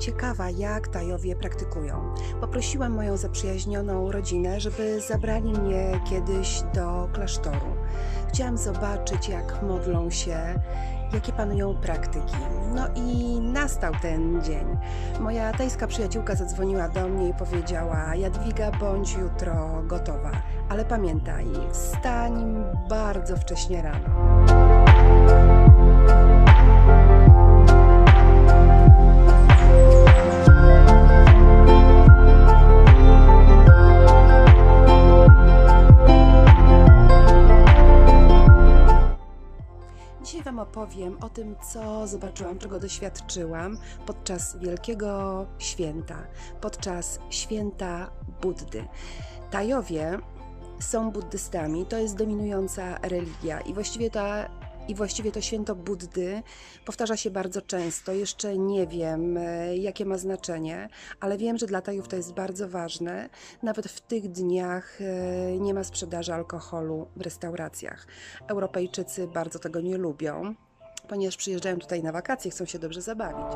ciekawa, jak Tajowie praktykują. Poprosiłam moją zaprzyjaźnioną rodzinę, żeby zabrali mnie kiedyś do klasztoru. Chciałam zobaczyć, jak modlą się, jakie panują praktyki. No i nastał ten dzień. Moja tajska przyjaciółka zadzwoniła do mnie i powiedziała: Jadwiga, bądź jutro gotowa. Ale pamiętaj, wstań bardzo wcześnie rano. Opowiem o tym, co zobaczyłam, czego doświadczyłam podczas Wielkiego Święta, podczas święta Buddy. Tajowie są buddystami, to jest dominująca religia i właściwie ta i właściwie to święto Buddy powtarza się bardzo często. Jeszcze nie wiem, e, jakie ma znaczenie, ale wiem, że dla Tajów to jest bardzo ważne. Nawet w tych dniach e, nie ma sprzedaży alkoholu w restauracjach. Europejczycy bardzo tego nie lubią, ponieważ przyjeżdżają tutaj na wakacje, chcą się dobrze zabawić.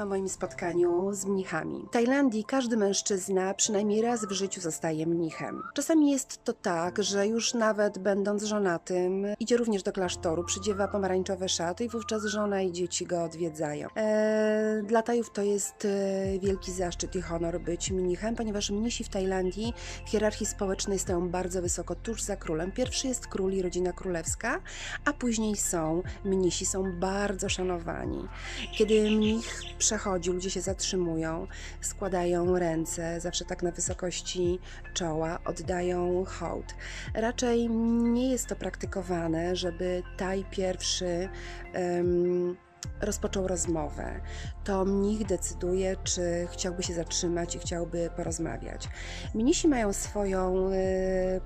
O moim spotkaniu z mnichami. W Tajlandii każdy mężczyzna przynajmniej raz w życiu zostaje mnichem. Czasami jest to tak, że już nawet będąc żonatym, idzie również do klasztoru, przydziewa pomarańczowe szaty i wówczas żona i dzieci go odwiedzają. Eee, dla Tajów to jest e, wielki zaszczyt i honor być mnichem, ponieważ mnisi w Tajlandii w hierarchii społecznej stoją bardzo wysoko, tuż za królem. Pierwszy jest król i rodzina królewska, a później są mnisi, są bardzo szanowani. Kiedy mnich przechodzi, ludzie się zatrzymują, składają ręce, zawsze tak na wysokości czoła, oddają hołd. Raczej nie jest to praktykowane, żeby taj pierwszy em, rozpoczął rozmowę. To mnich decyduje, czy chciałby się zatrzymać i chciałby porozmawiać. Mnisi mają swoją e,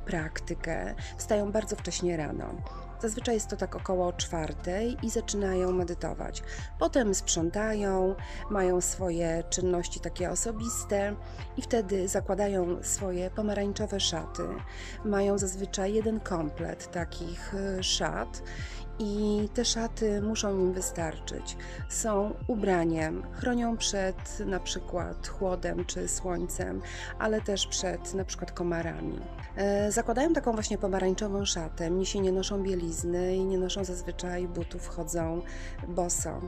praktykę, wstają bardzo wcześnie rano. Zazwyczaj jest to tak około czwartej i zaczynają medytować. Potem sprzątają, mają swoje czynności takie osobiste i wtedy zakładają swoje pomarańczowe szaty. Mają zazwyczaj jeden komplet takich y, szat i te szaty muszą im wystarczyć. Są ubraniem, chronią przed na przykład chłodem czy słońcem, ale też przed na przykład komarami. E, Zakładają taką właśnie pomarańczową szatę, mnisi nie noszą bielizny i nie noszą zazwyczaj butów, chodzą boso.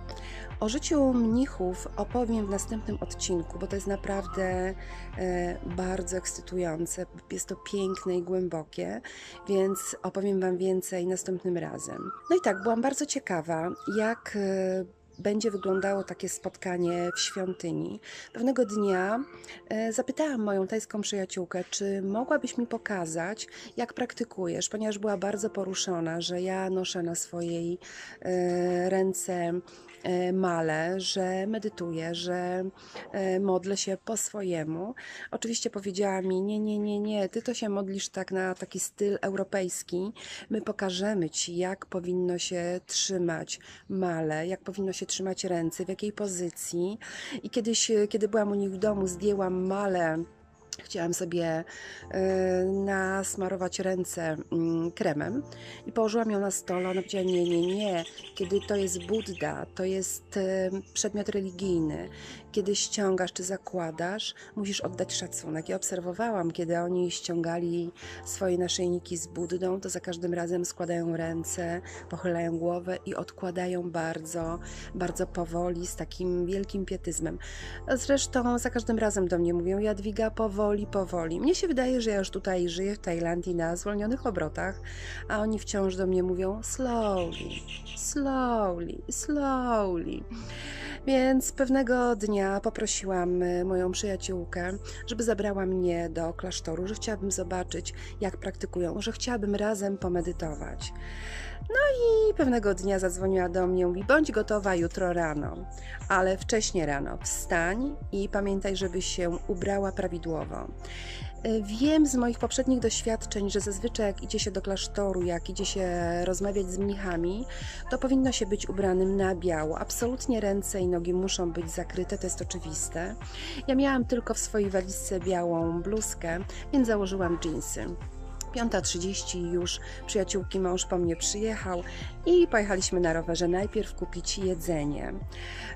O życiu mnichów opowiem w następnym odcinku, bo to jest naprawdę e, bardzo ekscytujące, jest to piękne i głębokie, więc opowiem Wam więcej następnym razem. No i tak, byłam bardzo ciekawa, jak e, będzie wyglądało takie spotkanie w świątyni. Pewnego dnia e, zapytałam moją tajską przyjaciółkę, czy mogłabyś mi pokazać, jak praktykujesz, ponieważ była bardzo poruszona, że ja noszę na swojej e, ręce e, male, że medytuję, że e, modlę się po swojemu. Oczywiście powiedziała mi: Nie, nie, nie, nie, ty to się modlisz tak na taki styl europejski. My pokażemy ci, jak powinno się trzymać male, jak powinno się trzymać ręce, w jakiej pozycji. I kiedyś, e, kiedy byłam u nich w domu, zdjęłam malę. Chciałam sobie e, nasmarować ręce mm, kremem i położyłam ją na stole. Ona powiedziała: Nie, nie, nie. Kiedy to jest Buddha, to jest e, przedmiot religijny. Kiedy ściągasz czy zakładasz, musisz oddać szacunek. Ja obserwowałam, kiedy oni ściągali swoje naszyjniki z Buddą, to za każdym razem składają ręce, pochylają głowę i odkładają bardzo, bardzo powoli, z takim wielkim pietyzmem. Zresztą za każdym razem do mnie mówią: Jadwiga, powoli, powoli. Mnie się wydaje, że ja już tutaj żyję w Tajlandii na zwolnionych obrotach, a oni wciąż do mnie mówią: slowly, slowly, slowly. Więc pewnego dnia poprosiłam y, moją przyjaciółkę, żeby zabrała mnie do klasztoru, że chciałabym zobaczyć, jak praktykują, że chciałabym razem pomedytować. No i pewnego dnia zadzwoniła do mnie, mówi: Bądź gotowa jutro rano, ale wcześnie rano. Wstań i pamiętaj, żebyś się ubrała prawidłowo. Wiem z moich poprzednich doświadczeń, że zazwyczaj jak idzie się do klasztoru, jak idzie się rozmawiać z mnichami, to powinno się być ubranym na biało. Absolutnie ręce i nogi muszą być zakryte, to jest oczywiste. Ja miałam tylko w swojej walizce białą bluzkę, więc założyłam dżinsy. 5.30 już przyjaciółki mąż po mnie przyjechał i pojechaliśmy na rowerze najpierw kupić jedzenie.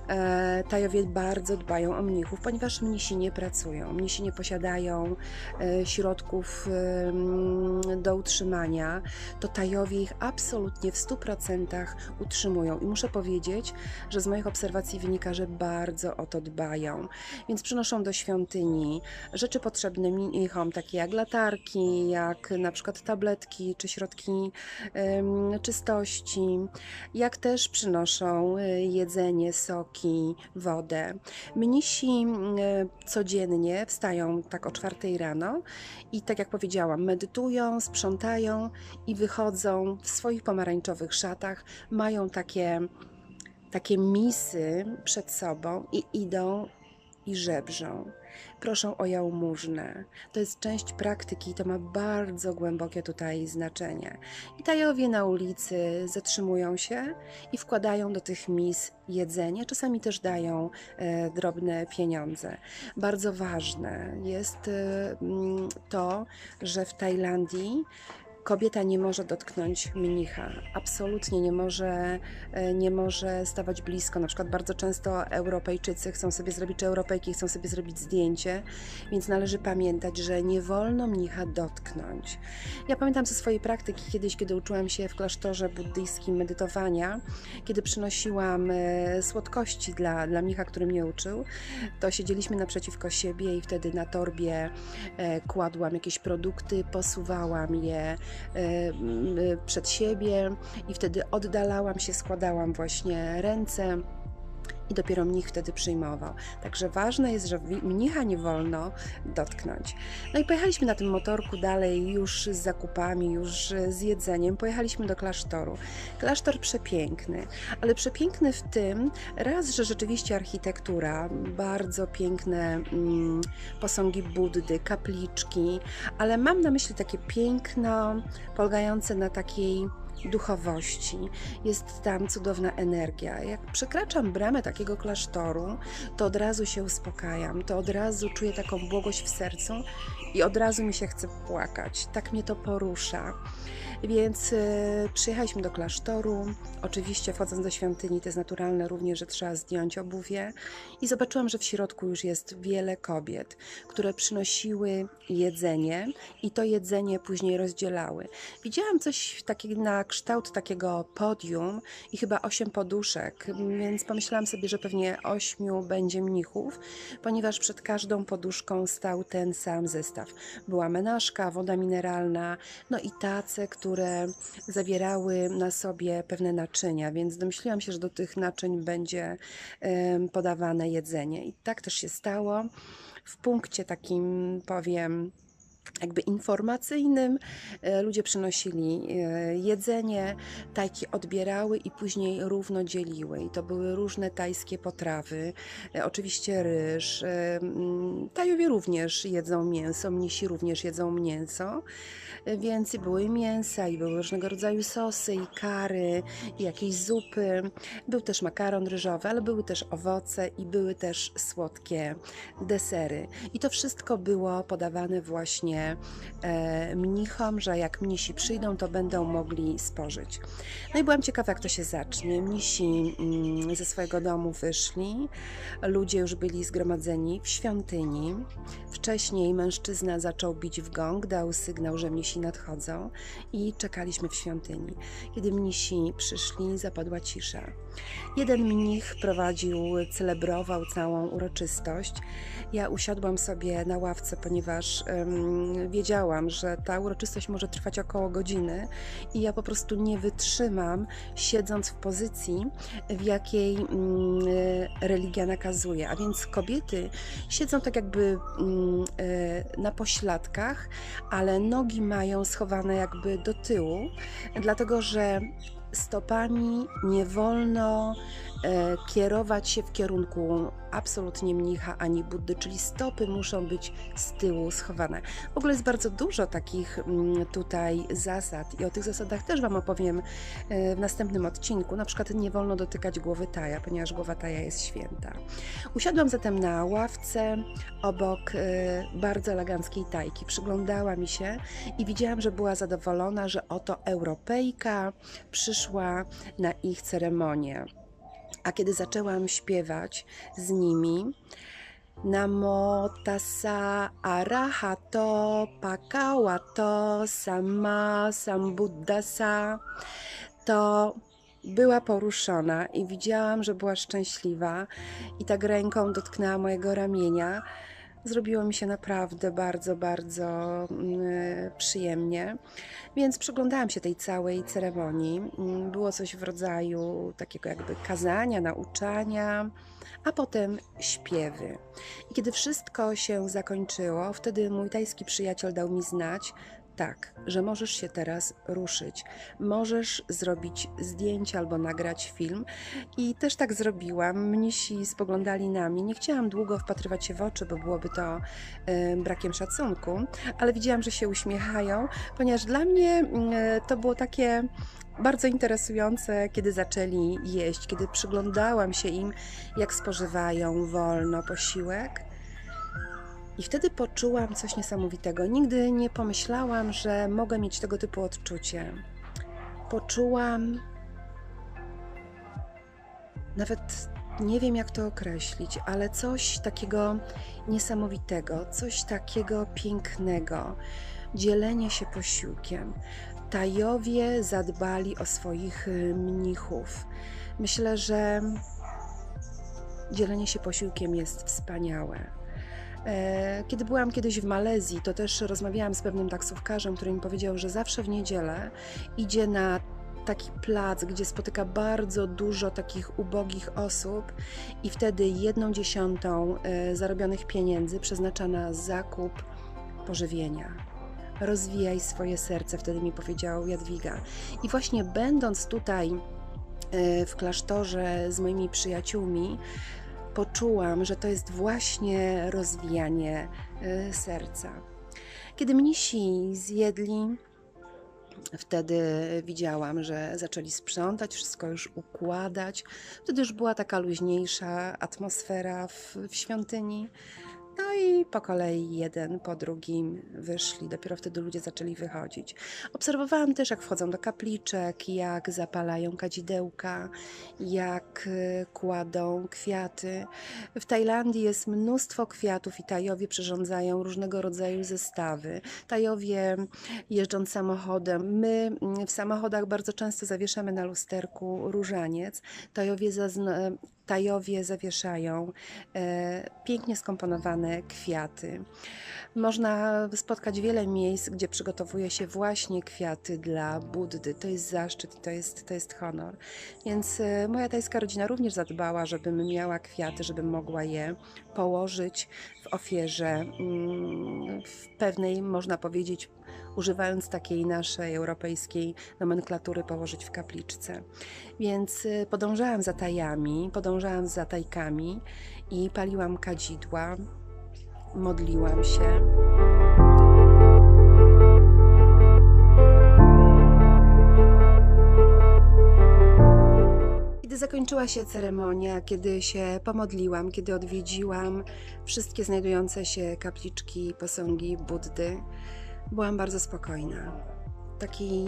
E, Tajowie bardzo dbają o mnichów, ponieważ mnisi nie pracują, mnisi nie posiadają e, środków e, do utrzymania, to Tajowie ich absolutnie w 100% utrzymują. I muszę powiedzieć, że z moich obserwacji wynika, że bardzo o to dbają. Więc przynoszą do świątyni rzeczy potrzebne mnichom, takie jak latarki, jak na przykład tabletki czy środki czystości, jak też przynoszą e, jedzenie, soki, wodę. Mnisi e, codziennie wstają tak o czwartej rano i tak jak powiedziałam, medytują, sprzątają i wychodzą w swoich pomarańczowych szatach, mają takie takie misy przed sobą i idą i żebrzą. Proszą o jałmużnę. To jest część praktyki, to ma bardzo głębokie tutaj znaczenie. I tajowie na ulicy zatrzymują się i wkładają do tych mis jedzenie, czasami też dają e, drobne pieniądze. Bardzo ważne jest e, to, że w Tajlandii kobieta nie może dotknąć mnicha, absolutnie nie może, e, nie może stawać blisko. Na przykład bardzo często Europejczycy chcą sobie zrobić, czy Europejki chcą sobie zrobić zdjęcie, więc należy pamiętać, że nie wolno mnicha dotknąć. Ja pamiętam ze swojej praktyki kiedyś, kiedy uczyłam się w klasztorze buddyjskim medytowania, kiedy przynosiłam e, słodkości dla, dla mnicha, który mnie uczył, to siedzieliśmy naprzeciwko siebie i wtedy na torbie e, kładłam jakieś produkty, posuwałam je, przed siebie i wtedy oddalałam się, składałam właśnie ręce i dopiero mnich wtedy przyjmował. Także ważne jest, że mnicha nie wolno dotknąć. No i pojechaliśmy na tym motorku dalej już z zakupami, już z jedzeniem. Pojechaliśmy do klasztoru. Klasztor przepiękny, ale przepiękny w tym, raz, że rzeczywiście architektura, bardzo piękne mm, posągi Buddy, kapliczki, ale mam na myśli takie piękno polegające na takiej duchowości, jest tam cudowna energia. Jak przekraczam bramę takiego klasztoru, to od razu się uspokajam, to od razu czuję taką błogość w sercu i od razu mi się chce płakać. Tak mnie to porusza. Więc y, przyjechaliśmy do klasztoru. Oczywiście, wchodząc do świątyni, to jest naturalne również, że trzeba zdjąć obuwie. I zobaczyłam, że w środku już jest wiele kobiet, które przynosiły jedzenie i to jedzenie później rozdzielały. Widziałam coś takiego na kształt takiego podium i chyba osiem poduszek, więc pomyślałam sobie, że pewnie ośmiu będzie mnichów, ponieważ przed każdą poduszką stał ten sam zestaw. Była menażka, woda mineralna, no i tace, które zawierały na sobie pewne naczynia, więc domyśliłam się, że do tych naczyń będzie podawane jedzenie. I tak też się stało. W punkcie takim powiem, jakby informacyjnym. E, ludzie przynosili e, jedzenie, tajki odbierały i później równo dzieliły. I to były różne tajskie potrawy, e, oczywiście ryż. Tajowie również jedzą mięso, mnisi również jedzą mięso więc były mięsa, i były różnego rodzaju sosy, i kary, i jakieś zupy. Był też makaron ryżowy, ale były też owoce i były też słodkie desery. I to wszystko było podawane właśnie e, mnichom, że jak mnisi przyjdą, to będą mogli spożyć. No i byłam ciekawa, jak to się zacznie. Mnisi mm, ze swojego domu wyszli, ludzie już byli zgromadzeni w świątyni. Wcześniej mężczyzna zaczął bić w gong, dał sygnał, że mnisi nadchodzą i czekaliśmy w świątyni. Kiedy mnisi przyszli, zapadła cisza. Jeden mnich prowadził, celebrował całą uroczystość. Ja usiadłam sobie na ławce, ponieważ um, wiedziałam, że ta uroczystość może trwać około godziny i ja po prostu nie wytrzymam, siedząc w pozycji, w jakiej um, religia nakazuje. A więc kobiety siedzą tak jakby um, na pośladkach, ale nogi mają schowane jakby do tyłu, dlatego że stopami nie wolno e, kierować się w kierunku absolutnie mnicha ani Buddy, czyli stopy muszą być z tyłu schowane. W ogóle jest bardzo dużo takich mm, tutaj zasad i o tych zasadach też Wam opowiem e, w następnym odcinku. Na przykład nie wolno dotykać głowy Taja, ponieważ głowa Taja jest święta. Usiadłam zatem na ławce obok e, bardzo eleganckiej Tajki. Przyglądała mi się i widziałam, że była zadowolona, że oto Europejka przyszła na ich ceremonię. A kiedy zaczęłam śpiewać z nimi, Namo tassa arahato pakawato sama sambuddhasa, to była poruszona i widziałam, że była szczęśliwa i tak ręką dotknęła mojego ramienia. Zrobiło mi się naprawdę bardzo, bardzo mm, przyjemnie, więc przyglądałam się tej całej ceremonii. Mm, było coś w rodzaju takiego jakby kazania, nauczania, a potem śpiewy. I kiedy wszystko się zakończyło, wtedy mój tajski przyjaciel dał mi znać, tak, że możesz się teraz ruszyć. Możesz zrobić zdjęcie albo nagrać film. I też tak zrobiłam. Mnisi spoglądali na mnie. Nie chciałam długo wpatrywać się w oczy, bo byłoby to y, brakiem szacunku, ale widziałam, że się uśmiechają, ponieważ dla mnie y, to było takie bardzo interesujące, kiedy zaczęli jeść, kiedy przyglądałam się im, jak spożywają wolno posiłek. I wtedy poczułam coś niesamowitego. Nigdy nie pomyślałam, że mogę mieć tego typu odczucie. Poczułam, nawet nie wiem jak to określić, ale coś takiego niesamowitego, coś takiego pięknego. Dzielenie się posiłkiem. Tajowie zadbali o swoich y, mnichów. Myślę, że dzielenie się posiłkiem jest wspaniałe. E, kiedy byłam kiedyś w Malezji, to też rozmawiałam z pewnym taksówkarzem, który mi powiedział, że zawsze w niedzielę idzie na taki plac, gdzie spotyka bardzo dużo takich ubogich osób i wtedy jedną dziesiątą e, zarobionych pieniędzy przeznacza na zakup pożywienia. Rozwijaj swoje serce, wtedy mi powiedział Jadwiga. I właśnie będąc tutaj e, w klasztorze z moimi przyjaciółmi, poczułam, że to jest właśnie rozwijanie y, serca. Kiedy mnisi zjedli, Wtedy widziałam, że zaczęli sprzątać, wszystko już układać. Wtedy już była taka luźniejsza atmosfera w, w świątyni. No i po kolei jeden po drugim wyszli. Dopiero wtedy ludzie zaczęli wychodzić. Obserwowałam też, jak wchodzą do kapliczek, jak zapalają kadzidełka, jak y, kładą kwiaty. W Tajlandii jest mnóstwo kwiatów i Tajowie przyrządzają różnego rodzaju zestawy. Tajowie jeżdżąc samochodem, my mm, w samochodach bardzo często zawieszamy na lusterku różaniec. Tajowie zazna Tajowie zawieszają e, pięknie skomponowane kwiaty. Można spotkać wiele miejsc, gdzie przygotowuje się właśnie kwiaty dla Buddy. To jest zaszczyt, to jest, to jest honor. Więc e, moja tajska rodzina również zadbała, żebym miała kwiaty, żebym mogła je położyć w ofierze mm, w pewnej, można powiedzieć, używając takiej naszej europejskiej nomenklatury, położyć w kapliczce. Więc y, podążałam za tajami, podążałam za tajkami i paliłam kadzidła, modliłam się. Kiedy zakończyła się ceremonia, kiedy się pomodliłam, kiedy odwiedziłam wszystkie znajdujące się kapliczki, posągi Buddy, byłam bardzo spokojna. Taki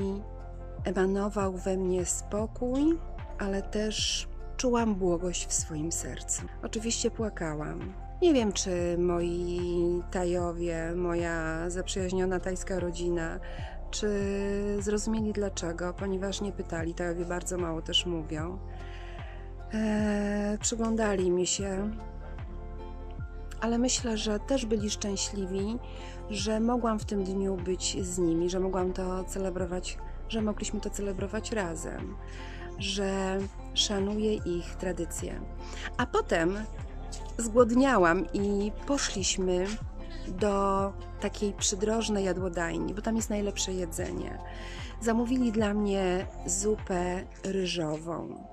emanował we mnie spokój, ale też czułam błogość w swoim sercu. Oczywiście płakałam. Nie wiem, czy moi Tajowie, moja zaprzyjaźniona tajska rodzina, czy zrozumieli dlaczego, ponieważ nie pytali. Tajowie bardzo mało też mówią. Eee, przyglądali mi się, ale myślę, że też byli szczęśliwi, że mogłam w tym dniu być z nimi, że mogłam to celebrować, że mogliśmy to celebrować razem, że szanuję ich tradycje. A potem zgłodniałam i poszliśmy do takiej przydrożnej jadłodajni, bo tam jest najlepsze jedzenie. Zamówili dla mnie zupę ryżową.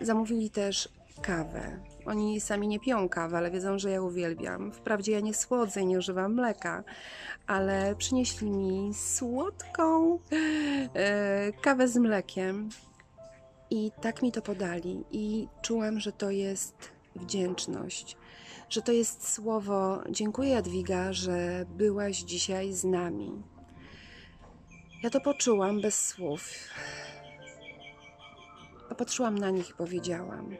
Zamówili też kawę. Oni sami nie piją kawy, ale wiedzą, że ja uwielbiam. Wprawdzie ja nie słodzę i nie używam mleka, ale przynieśli mi słodką e, kawę z mlekiem i tak mi to podali. I czułam, że to jest wdzięczność, że to jest słowo dziękuję Jadwiga, że byłaś dzisiaj z nami. Ja to poczułam bez słów. Popatrzyłam na nich i powiedziałam: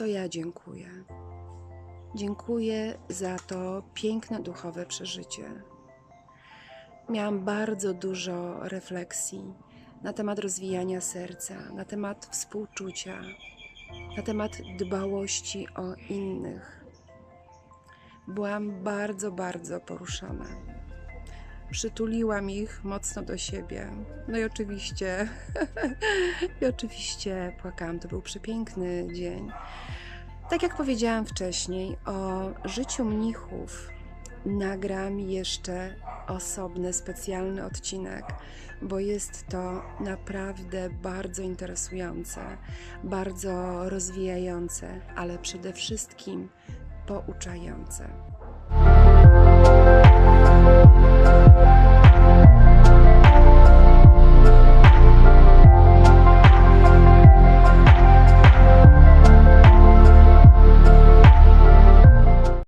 To ja dziękuję. Dziękuję za to piękne duchowe przeżycie. Miałam bardzo dużo refleksji na temat rozwijania serca, na temat współczucia, na temat dbałości o innych. Byłam bardzo, bardzo poruszona. Przytuliłam ich mocno do siebie. No i oczywiście, i oczywiście płakałam. To był przepiękny dzień. Tak jak powiedziałam wcześniej, o życiu mnichów nagram jeszcze osobny, specjalny odcinek, bo jest to naprawdę bardzo interesujące, bardzo rozwijające, ale przede wszystkim pouczające.